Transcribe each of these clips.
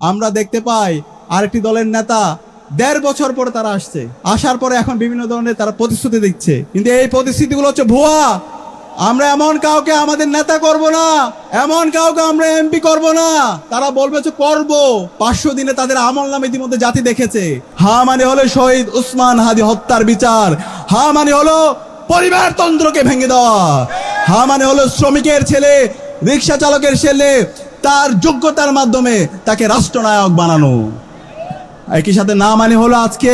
আমরা দেখতে পাই আরেকটি দলের নেতা দেড় বছর পরে তারা আসছে। আসার পরে এখন বিভিন্ন ধরনের তারা প্রতিশ্রুতি দিচ্ছে। কিন্তু এই প্রতিশ্রুতিগুলো হচ্ছে ভুয়া। আমরা এমন কাউকে আমাদের নেতা করব না, এমন কাউকে আমরা এমপি করব না। তারা বলবে যে করব। পাঁচশো দিনে তাদের আমল নাম ইতিমধ্যে জাতি দেখেছে। হা মানে হলো শহীদ উসমান হাদি হত্যার বিচার। হা মানে হলো পরিবারতন্ত্রকে ভেঙে দেওয়া। হা মানে হলো শ্রমিকের ছেলে, রিক্সা চালকের ছেলে তার যোগ্যতার মাধ্যমে তাকে রাষ্ট্রনায়ক বানানো। একই সাথে না মানে হলো আজকে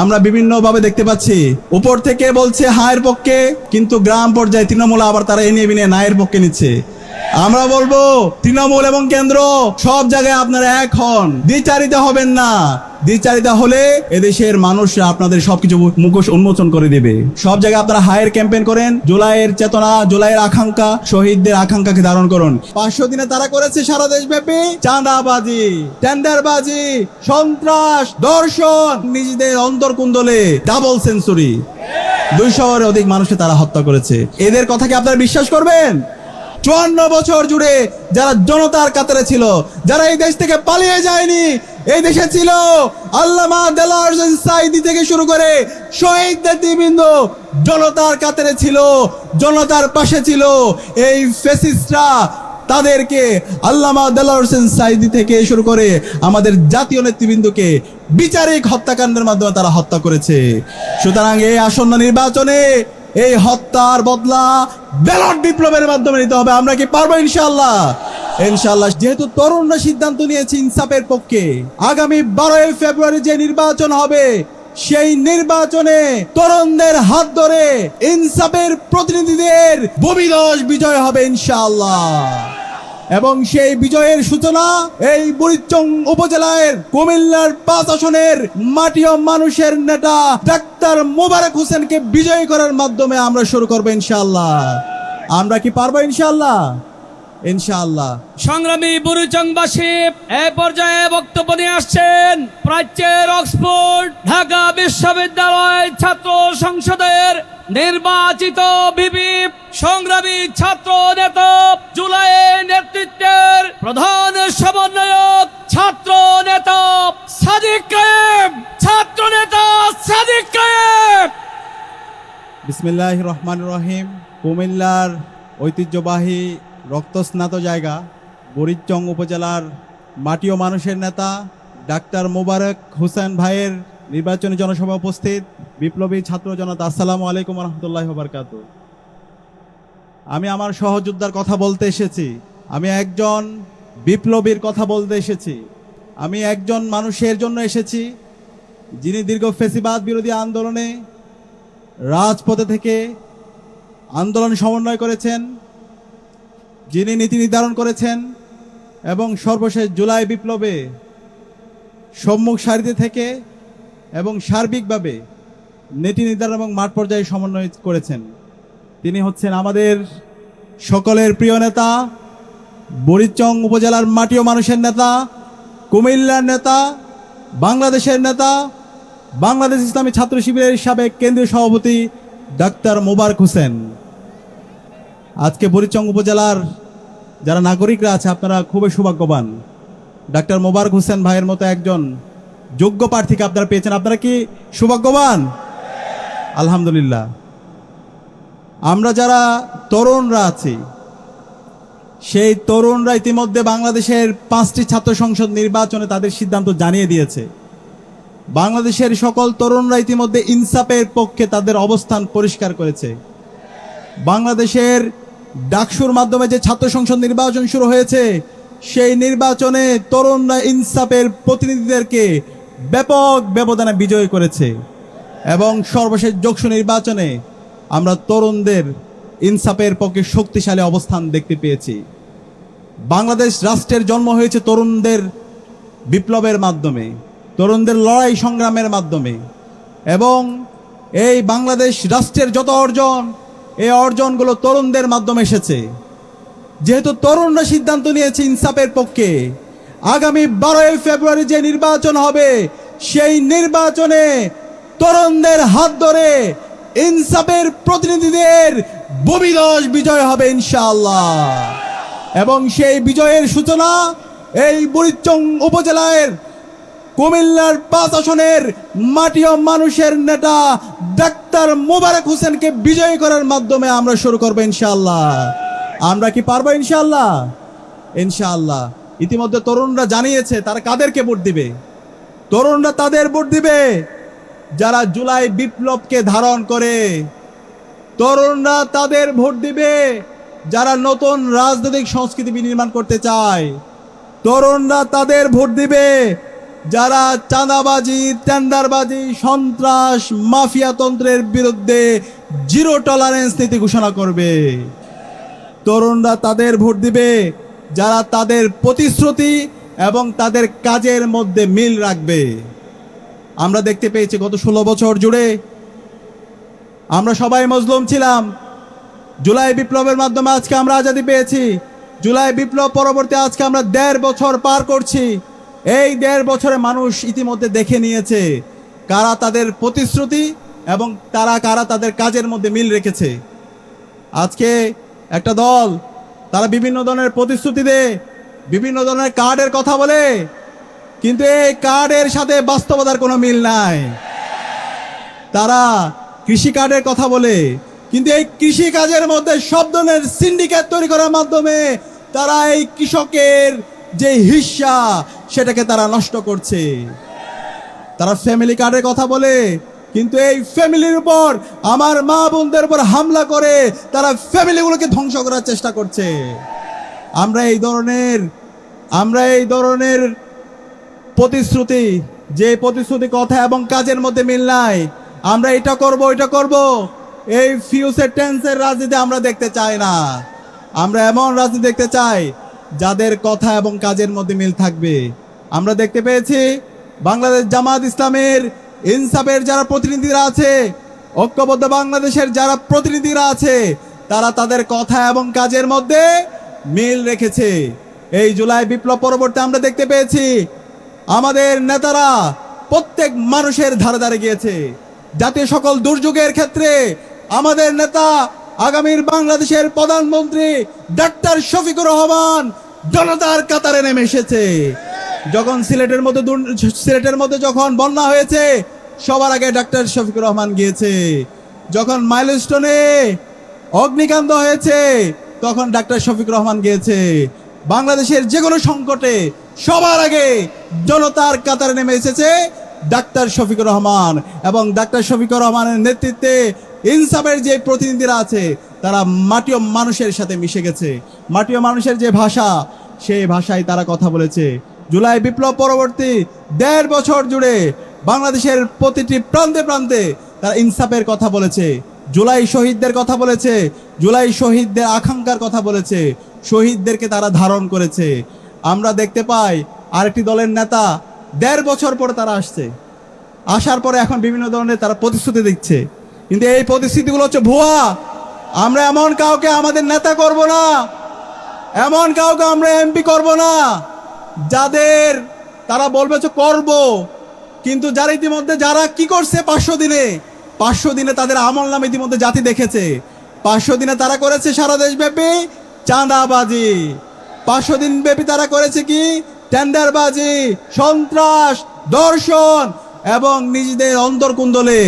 আমরা বিভিন্নভাবে দেখতে পাচ্ছি, উপর থেকে বলছে হায়ের পক্ষে, কিন্তু গ্রাম পর্যায়ে তৃণমূল আবার তারা এ নিয়ে বিনিয়ে নায়ের পক্ষে নিচ্ছে। আমরা বলব, তৃণমূল এবং কেন্দ্র সব জায়গায় আপনারা এক হন। দ্বিচারিতা হবেন না। দ্বিচারিতা হলে এদেশের মানুষরা আপনাদের সবকিছু মুখোশ উন্মোচন করে দেবে। সব জায়গায় আপনারা হায়ার ক্যাম্পেইন করেন। জুলাইয়ের চেতনা, জুলাইয়ের আকাঙ্ক্ষা, শহীদদের আকাঙ্ক্ষাকে ধারণ করুন। পাঁচশো দিনে তারা করেছে সারা দেশব্যাপী চাঁদাবাজি, টেন্ডারবাজি, সন্ত্রাস, দর্শন, নিজেদের অন্তর্কুন্দলে ডাবল সেঞ্চুরি দুই দুইশোর অধিক মানুষকে তারা হত্যা করেছে। এদের কথা কি আপনারা বিশ্বাস করবেন? চুয়ান্ন বছর জুড়ে যারা জনতার কাতারে ছিল, যারা এই দেশ থেকে পালিয়ে যায়নি, এই দেশে ছিল আল্লামা সাইদি থেকে শুরু করে শহীদ জনতার কাতারে ছিল, জনতার পাশে ছিল। এই ফেসিস্টরা তাদেরকে আল্লামা দেলার হোসেন সাইদি থেকে শুরু করে আমাদের জাতীয় নেতৃবৃন্দকে বিচারিক হত্যাকাণ্ডের মাধ্যমে তারা হত্যা করেছে। সুতরাং এই আসন্ন নির্বাচনে এই হত্যার বদলা ব্যালট বিপ্লবের মাধ্যমে নিতে হবে। আমরা কি পারব ইনশাল্লাহ ইনশাল্লাহ যেহেতু তরুণরা সিদ্ধান্ত নিয়েছে ইনসাফের পক্ষে, আগামী বারোই ফেব্রুয়ারি যে নির্বাচন হবে, সেই নির্বাচনে তরুণদের হাত ধরে ইনসাফের প্রতিনিধিদের ভূমিদশ বিজয় হবে ইনশাআল্লাহ। এবং সেই বিজয়ের সূচনা এই বুড়িচং উপজেলার কুমিল্লার পাঁচ আসনের মাটিও মানুষের নেতা ডাক্তার মোবারক হোসেনকে বিজয়ী করার মাধ্যমে আমরা শুরু করব ইনশাল্লাহ আমরা কি পারব ইনশাল্লাহ ইনশাআল্লাহ। সংগ্রামী বুরুচংবাসী এ পর্যায়ে বক্তব্য নিয়ে আসছেন প্রাচ্যের অক্সফোর্ড, ঢাকা বিশ্ববিদ্যালয় ছাত্র সংসদের নির্বাচিত বিপি সংগ্রামী ছাত্র নেতা জুলাইয়ের বিসমিল্লাহ রহমান রহিম কুমিল্লার ঐতিহ্যবাহী রক্তস্নাত জায়গা, বরিচং উপজেলার মাটিও মানুষের নেতা ডাক্তার মোবারক হোসেন ভাইয়ের নির্বাচনী জনসভা উপস্থিত। বিপ্লবী ছাত্র জনতা, আসসালামু আলাইকুম রহমতুল্লাহ বরকাত আমি আমার সহযোদ্ধার কথা বলতে এসেছি। আমি একজন বিপ্লবীর কথা বলতে এসেছি। আমি একজন মানুষের জন্য এসেছি যিনি দীর্ঘ ফেসিবাদ বিরোধী আন্দোলনে রাজপথে থেকে আন্দোলন সমন্বয় করেছেন, যিনি নীতি নির্ধারণ করেছেন এবং সর্বশেষ জুলাই বিপ্লবে সম্মুখ সারিতে থেকে এবং সার্বিকভাবে নীতি নির্ধারণ এবং মাঠ পর্যায়ে সমন্বয় করেছেন। তিনি হচ্ছেন আমাদের সকলের প্রিয় নেতা, বরিচং উপজেলার মাটিও মানুষের নেতা, কুমিল্লার নেতা, বাংলাদেশের নেতা বাংলাদেশ ইসলামী ছাত্র শিবিরের সাবেক কেন্দ্রীয় সভাপতি ডাক্তার মোবারক হোসেন। আজকে বরিচং উপজেলার যারা নাগরিকরা আছে, আপনারা খুবই সৌভাগ্যবান। ডাক্তার মোবারক হোসেন ভাইয়ের মতো একজন যোগ্য প্রার্থীকে আপনারা পেয়েছেন। আপনারা কি সৌভাগ্যবান? আলহামদুলিল্লাহ। আমরা যারা তরুণরা আছি, সেই তরুণরা ইতিমধ্যে বাংলাদেশের পাঁচটি ছাত্র সংসদ নির্বাচনে তাদের সিদ্ধান্ত জানিয়ে দিয়েছে। বাংলাদেশের সকল তরুণরা ইতিমধ্যে ইনসাফের পক্ষে তাদের অবস্থান পরিষ্কার করেছে। বাংলাদেশের ডাকসুর মাধ্যমে যে ছাত্র সংসদ নির্বাচন শুরু হয়েছে, সেই নির্বাচনে তরুণরা ইনসাফের প্রতিনিধিদেরকে ব্যাপক ব্যবধানে বিজয় করেছে এবং সর্বশেষ যোগসু নির্বাচনে আমরা তরুণদের ইনসাফের পক্ষে শক্তিশালী অবস্থান দেখতে পেয়েছি। বাংলাদেশ রাষ্ট্রের জন্ম হয়েছে তরুণদের বিপ্লবের মাধ্যমে। তরুণদের লড়াই সংগ্রামের মাধ্যমে। এবং এই বাংলাদেশ রাষ্ট্রের যত অর্জন, এই অর্জনগুলো তরুণদের মাধ্যমে এসেছে। যেহেতু তরুণরা সিদ্ধান্ত নিয়েছে ইনসাফের পক্ষে, আগামী বারোই ফেব্রুয়ারি যে নির্বাচন হবে, সেই নির্বাচনে তরুণদের হাত ধরে ইনসাফের প্রতিনিধিদের ভূমিদশ বিজয় হবে ইনশাআল্লাহ। এবং সেই বিজয়ের সূচনা এই বুড়িচং উপজেলার কুমিল্লার পাঁচ আসনের মাটি ও মানুষের নেতা ডাক্তার মোবারক হোসেনকে বিজয়ী করার মাধ্যমে আমরা শুরু করব ইনশাআল্লাহ। আমরা কি পারব ইনশাআল্লাহ? ইনশাআল্লাহ। ইতিমধ্যে তরুণরা জানিয়েছে, তারা কাদেরকে ভোট দিবে? তরুণরা তাদের ভোট দিবে? যারা জুলাই বিপ্লবকে ধারণ করে, তরুণরা তাদের ভোট দিবে? যারা নতুন রাজনৈতিক সংস্কৃতি বিনির্মাণ করতে চায়, তরুণরা তাদের ভোট দিবে? যারা চাঁদাবাজি, টেন্ডারবাজি, সন্ত্রাস মাফিয়াতন্ত্রের বিরুদ্ধে জিরো টলারেন্স নীতি ঘোষণা করবে। তরুণরা তাদের ভোট দিবে, যারা তাদের প্রতিশ্রুতি এবং তাদের কাজের মধ্যে মিল রাখবে। আমরা দেখতে পেয়েছি গত ষোলো বছর জুড়ে আমরা সবাই মজলুম ছিলাম। জুলাই বিপ্লবের মাধ্যমে আজকে আমরা আজাদি পেয়েছি। জুলাই বিপ্লব পরবর্তী আজকে আমরা দেড় বছর পার করছি। এই দেড় বছরে মানুষ ইতিমধ্যে দেখে নিয়েছে কারা তাদের প্রতিশ্রুতি এবং তারা কারা তাদের কাজের মধ্যে মিল রেখেছে। আজকে একটা দল তারা বিভিন্ন ধরনের প্রতিশ্রুতি দেয়, বিভিন্ন ধরনের কার্ডের কথা বলে, কিন্তু এই কার্ডের সাথে বাস্তবতার কোনো মিল নাই। তারা কৃষি কার্ডের কথা বলে, কিন্তু এই কৃষি কাজের মধ্যে সব ধরনের সিন্ডিকেট তৈরি করার মাধ্যমে তারা এই কৃষকের যে হিস্সা সেটাকে তারা নষ্ট করছে। তারা ফ্যামিলি কার্ডের কথা বলে, কিন্তু এই ফ্যামিলির উপর, আমার মা বোনদের উপর হামলা করে তারা ফ্যামিলিগুলোকে ধ্বংস করার চেষ্টা করছে। আমরা এই ধরনের, আমরা এই ধরনের প্রতিশ্রুতি, যে প্রতিশ্রুতি কথা এবং কাজের মধ্যে মিল নাই, আমরা এটা করব এটা করব, এই ফিউচার টেন্সের রাজনীতি আমরা দেখতে চাই না। আমরা এমন রাজনীতি দেখতে চাই যাদের কথা এবং কাজের মধ্যে মিল থাকবে। আমরা দেখতে পেয়েছি বাংলাদেশ জামাত ইসলামের ইনসাফের যারা প্রতিনিধিরা আছে, ঐক্যবদ্ধ বাংলাদেশের যারা প্রতিনিধিরা আছে, তারা তাদের কথা এবং কাজের মধ্যে মিল রেখেছে। এই জুলাই বিপ্লব পরবর্তী আমরা দেখতে পেয়েছি, আমাদের নেতারা প্রত্যেক মানুষের ধারে ধারে গিয়েছে। জাতীয় সকল দুর্যোগের ক্ষেত্রে আমাদের নেতা আগামীর বাংলাদেশের প্রধানমন্ত্রী ডাক্তার শফিকুর রহমান জনতার কাতারে নেমে এসেছে। যখন সিলেটের মধ্যে সিলেটের মধ্যে যখন বন্যা হয়েছে, সবার আগে ডাক্তার শফিকুর রহমান গিয়েছে। যখন মাইলস্টোনে অগ্নিকাণ্ড হয়েছে, তখন ডাক্তার শফিক রহমান গিয়েছে। বাংলাদেশের যে কোনো সংকটে সবার আগে জনতার কাতারে নেমে এসেছে ডাক্তার শফিকুর রহমান এবং ডাক্তার শফিকুর রহমানের নেতৃত্বে ইনসাফের যে প্রতিনিধিরা আছে, তারা মাটিও মানুষের সাথে মিশে গেছে। মাটিও মানুষের যে ভাষা, সেই ভাষায় তারা কথা বলেছে। জুলাই বিপ্লব পরবর্তী দেড় বছর জুড়ে বাংলাদেশের প্রতিটি প্রান্তে প্রান্তে তারা ইনসাফের কথা বলেছে। জুলাই শহীদদের কথা বলেছে, জুলাই শহীদদের আকাঙ্ক্ষার কথা বলেছে, শহীদদেরকে তারা ধারণ করেছে। আমরা দেখতে পাই আরেকটি দলের নেতা দেড় বছর পরে তারা আসছে। আসার পরে এখন বিভিন্ন ধরনের তারা প্রতিশ্রুতি দিচ্ছে। কিন্তু এই প্রতিশ্রুতিগুলো হচ্ছে ভুয়া। আমরা এমন কাউকে আমাদের নেতা করব না। এমন কাউকে আমরা এমপি করব না। যাদের তারা বলবে যে করব। কিন্তু যারা ইতিমধ্যে যারা কি করছে পাঁচশো দিনে পাঁচশো দিনে তাদের আমল নাম ইতিমধ্যে জাতি দেখেছে। পাঁচশো দিনে তারা করেছে সারা দেশব্যাপী চাঁদাবাজি। পাঁচশো দিন ব্যাপী তারা করেছে কি? টেন্ডারবাজি, সন্ত্রাস, দর্শন এবং নিজেদের অন্তর্কুন্দলে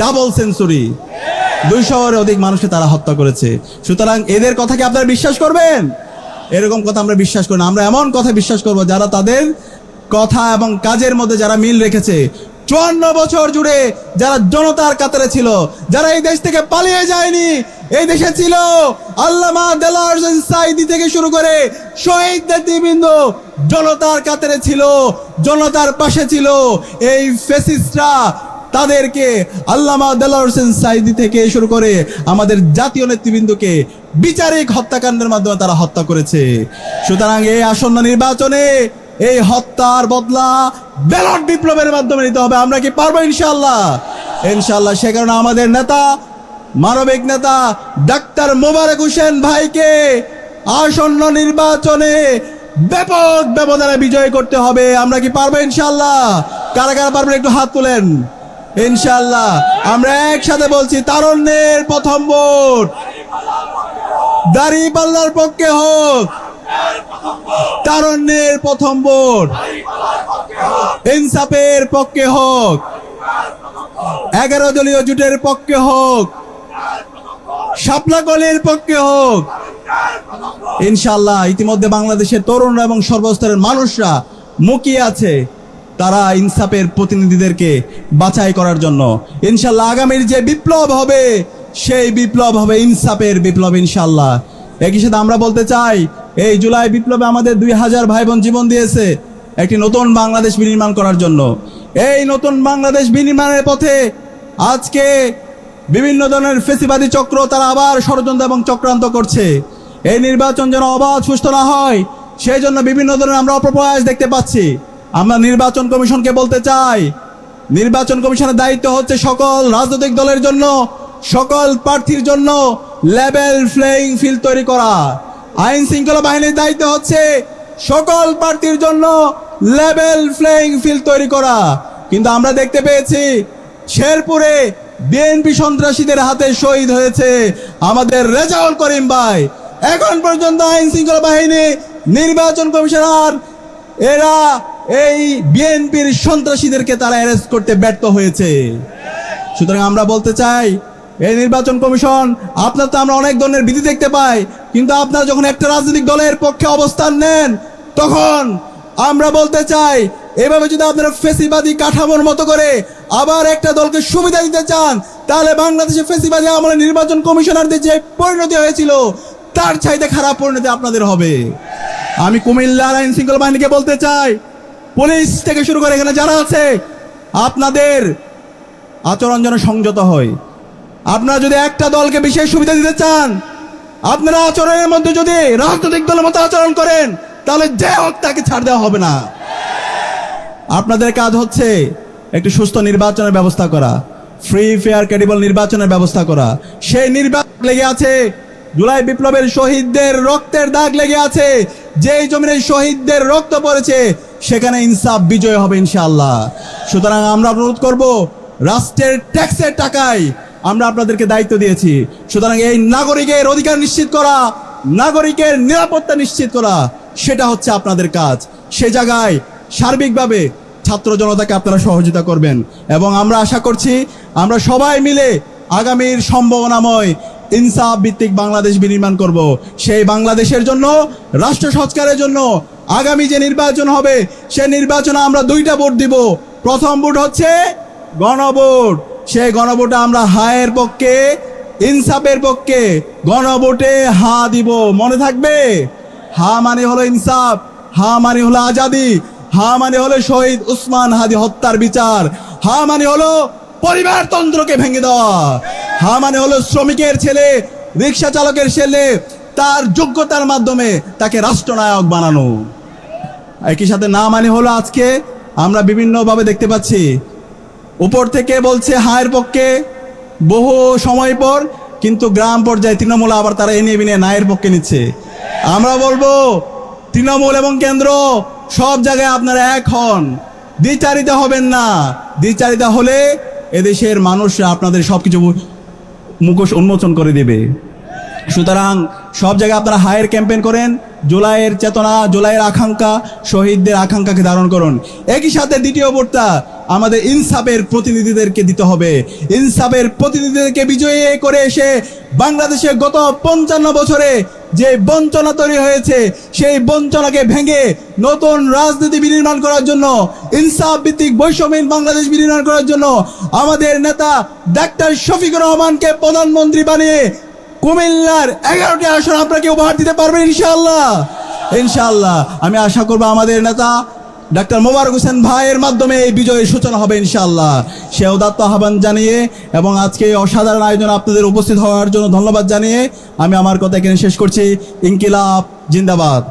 ডাবল সেঞ্চুরি দুই দুইশোর অধিক মানুষকে তারা হত্যা করেছে। সুতরাং এদের কথা কি আপনারা বিশ্বাস করবেন? এরকম কথা আমরা বিশ্বাস করি না। আমরা এমন কথা বিশ্বাস করব যারা তাদের কথা এবং কাজের মধ্যে যারা মিল রেখেছে। চুয়ান্ন বছর জুড়ে যারা জনতার কাতারে ছিল, যারা এই দেশ থেকে পালিয়ে যায়নি এই দেশে ছিল আল্লামা দেলার সাইদি থেকে শুরু করে শহীদ নেতৃবৃন্দ। জনতার কাতারে ছিল, জনতার পাশে ছিল এই ফেসিস্টরা তাদেরকে আল্লামা দেলার হোসেন সাইদি থেকে শুরু করে আমাদের জাতীয় নেতৃবৃন্দকে বিচারিক হত্যাকাণ্ডের মাধ্যমে তারা হত্যা করেছে। সুতরাং এই আসন্ন নির্বাচনে এই হত্যার বদলা ব্যালট বিপ্লবের মাধ্যমে নিতে হবে। আমরা কি পারব ইনশাল্লাহ ইনশাল্লাহ সে কারণে আমাদের নেতা মানবিক নেতা ডাক্তার মোবারক হোসেন ভাইকে আসন্ন নির্বাচনে ব্যাপক ব্যবধানে বিজয় করতে হবে। আমরা কি পারব ইনশাল্লাহ কারা কারা পারবেন একটু হাত তোলেন। ইনশাল্লাহ আমরা একসাথে বলছি, তারণ্যের প্রথম ভোট। দাড়ি পাল্লার পক্ষে হোক। তারণ্যের প্রথম ভোট। ইনসাফের পক্ষে হোক। এগারো দলীয় জোটের পক্ষে হোক। শাপলা কলের পক্ষে হোক। ইনশাল্লাহ ইতিমধ্যে বাংলাদেশের তরুণরা এবং সর্বস্তরের মানুষরা মুখিয়ে আছে। তারা ইনসাফের প্রতিনিধিদেরকে বাছাই করার জন্য। ইনশাল্লাহ আগামীর যে বিপ্লব হবে, সেই বিপ্লব হবে ইনসাফের বিপ্লব ইনশাল্লাহ একই সাথে আমরা বলতে চাই, এই জুলাই বিপ্লবে আমাদের দুই হাজার ভাই বোন জীবন দিয়েছে একটি নতুন বাংলাদেশ বিনির্মাণ করার জন্য। এই নতুন বাংলাদেশ বিনির্মাণের পথে আজকে বিভিন্ন ধরনের ফেসিবাদী চক্র তারা আবার ষড়যন্ত্র এবং চক্রান্ত করছে। এই নির্বাচন যেন অবাধ, সুস্থ না হয়, সেই জন্য বিভিন্ন ধরনের আমরা অপপ্রয়াস দেখতে পাচ্ছি। আমরা নির্বাচন কমিশনকে বলতে চাই, নির্বাচন কমিশনের দায়িত্ব হচ্ছে সকল রাজনৈতিক দলের জন্য, সকল প্রার্থীর জন্য লেভেল প্লেইং ফিল্ড তৈরি করা। আইন শৃঙ্খলা বাহিনীর দায়িত্ব হচ্ছে সকল প্রার্থীর জন্য লেভেল প্লেইং ফিল্ড তৈরি করা। কিন্তু আমরা দেখতে পেয়েছি, শেরপুরে বিএনপি সন্ত্রাসীদের হাতে শহীদ হয়েছে আমাদের রেজাউল করিম ভাই। এখন পর্যন্ত আইন শৃঙ্খলা বাহিনী, নির্বাচন কমিশনার, এরা এই বিএনপির সন্ত্রাসীদেরকে তারা অ্যারেস্ট করতে ব্যর্থ হয়েছে। সুতরাং আমরা বলতে চাই, এই নির্বাচন কমিশন, আপনার তো আমরা অনেক ধরনের বিধি দেখতে পাই, কিন্তু আপনারা যখন একটা রাজনৈতিক দলের পক্ষে অবস্থান নেন, তখন আমরা বলতে চাই, এভাবে যদি আপনারা ফেসিবাদী কাঠামোর মতো করে আবার একটা দলকে সুবিধা দিতে চান, তাহলে বাংলাদেশে ফেসিবাদী আমলে নির্বাচন কমিশনারদের যে পরিণতি হয়েছিল, তার চাইতে খারাপ পরিণতি আপনাদের হবে। আমি কুমিল্লার আইন শৃঙ্খলা বাহিনীকে বলতে চাই, পুলিশ থেকে শুরু করে এখানে যারা আছে, আপনাদের আচরণ যেন সংযত হয়। আপনারা যদি একটা দলকে বিশেষ সুবিধা দিতে চান, আপনারা আচরণের মধ্যে যদি রাজনৈতিক দলের মতো আচরণ করেন তাহলে যে হোক, তাকে ছাড় দেওয়া হবে না। আপনাদের কাজ হচ্ছে একটি সুস্থ নির্বাচনের ব্যবস্থা করা ফ্রি ফেয়ার ক্রেডিবল নির্বাচনের ব্যবস্থা করা। সেই নির্বাচন লেগে আছে, জুলাই বিপ্লবের শহীদদের রক্তের দাগ লেগে আছে, যেই জমিনে শহীদদের রক্ত পড়েছে, সেখানে ইনসাফ বিজয় হবে ইনশাআল্লাহ। সুতরাং আমরা অনুরোধ করব, রাষ্ট্রের ট্যাক্সের টাকায় আমরা আপনাদেরকে দায়িত্ব দিয়েছি। সুতরাং এই নাগরিকের অধিকার নিশ্চিত করা, নাগরিকের নিরাপত্তা নিশ্চিত করা সেটা হচ্ছে আপনাদের কাজ। সে জায়গায় সার্বিকভাবে ছাত্র জনতাকে আপনারা সহযোগিতা করবেন। এবং আমরা আশা করছি আমরা সবাই মিলে আগামীর সম্ভাবনাময় ইনসাফ ভিত্তিক বাংলাদেশ বিনির্মাণ করব। সেই বাংলাদেশের জন্য, রাষ্ট্র সংস্কারের জন্য আগামী যে নির্বাচন হবে, সে নির্বাচনে আমরা দুইটা ভোট দিব। প্রথম ভোট হচ্ছে গণভোট। সেই গণভোটে আমরা হায়ের পক্ষে, ইনসাফের পক্ষে গণভোটে হা দিব। মনে থাকবে? হা মানে হলো ইনসাফ, হা মানে হলো আজাদি, হা মানে হলো শহীদ উসমান হাদি হত্যার বিচার, হা মানে হলো পরিবারতন্ত্রকে ভেঙে দেওয়া, হা মানে হলো শ্রমিকের ছেলে, রিক্সা চালকের ছেলে, তার যোগ্যতার মাধ্যমে তাকে রাষ্ট্রনায়ক বানানো। একই সাথে না মানে হলো আজকে আমরা বিভিন্নভাবে দেখতে পাচ্ছি, উপর থেকে বলছে হায়ের পক্ষে বহু সময় পর কিন্তু গ্রাম পর্যায়ে তৃণমূল আবার তারা এনে বিনে নায়ের পক্ষে নিচ্ছে। আমরা বলব, তৃণমূল এবং কেন্দ্র সব জায়গায় আপনারা এক হন। দ্বিচারিতা হবেন না। দ্বিচারিতা হলে এদেশের মানুষরা আপনাদের সব কিছু মুখোশ উন্মোচন করে দেবে। সুতরাং সব জায়গায় আপনারা হায়ার ক্যাম্পেইন করেন। জুলাইয়ের চেতনা, জুলাইয়ের আকাঙ্ক্ষা, শহীদদের আকাঙ্ক্ষাকে ধারণ করুন। একই সাথে দ্বিতীয় ভোটটা আমাদের ইনসাফের প্রতিনিধিদেরকে দিতে হবে। ইনসাফের প্রতিনিধিদেরকে বিজয়ী করে এসে বাংলাদেশে গত পঞ্চান্ন বছরে যে বঞ্চনা তৈরি হয়েছে, সেই বঞ্চনাকে ভেঙে নতুন রাজনীতি বিনির্মাণ করার জন্য, ইনসাফ ভিত্তিক বৈষম্যহীন বাংলাদেশ বিনির্মাণ করার জন্য আমাদের নেতা ডাক্তার শফিকুর রহমানকে প্রধানমন্ত্রী বানিয়ে কুমিল্লার এগারোটি আসন আপনাকে উপহার দিতে পারবেন ইনশাল্লাহ ইনশাল্লাহ আমি আশা করব আমাদের নেতা ডাক্তার মোবারক হোসেন ভাইয়ের মাধ্যমে এই বিজয়ের সূচনা হবে ইনশাল্লাহ সে উদাত্ত আহ্বান জানিয়ে এবং আজকে অসাধারণ আয়োজন আপনাদের উপস্থিত হওয়ার জন্য ধন্যবাদ জানিয়ে আমি আমার কথা এখানে শেষ করছি। ইনকিলাব, জিন্দাবাদ।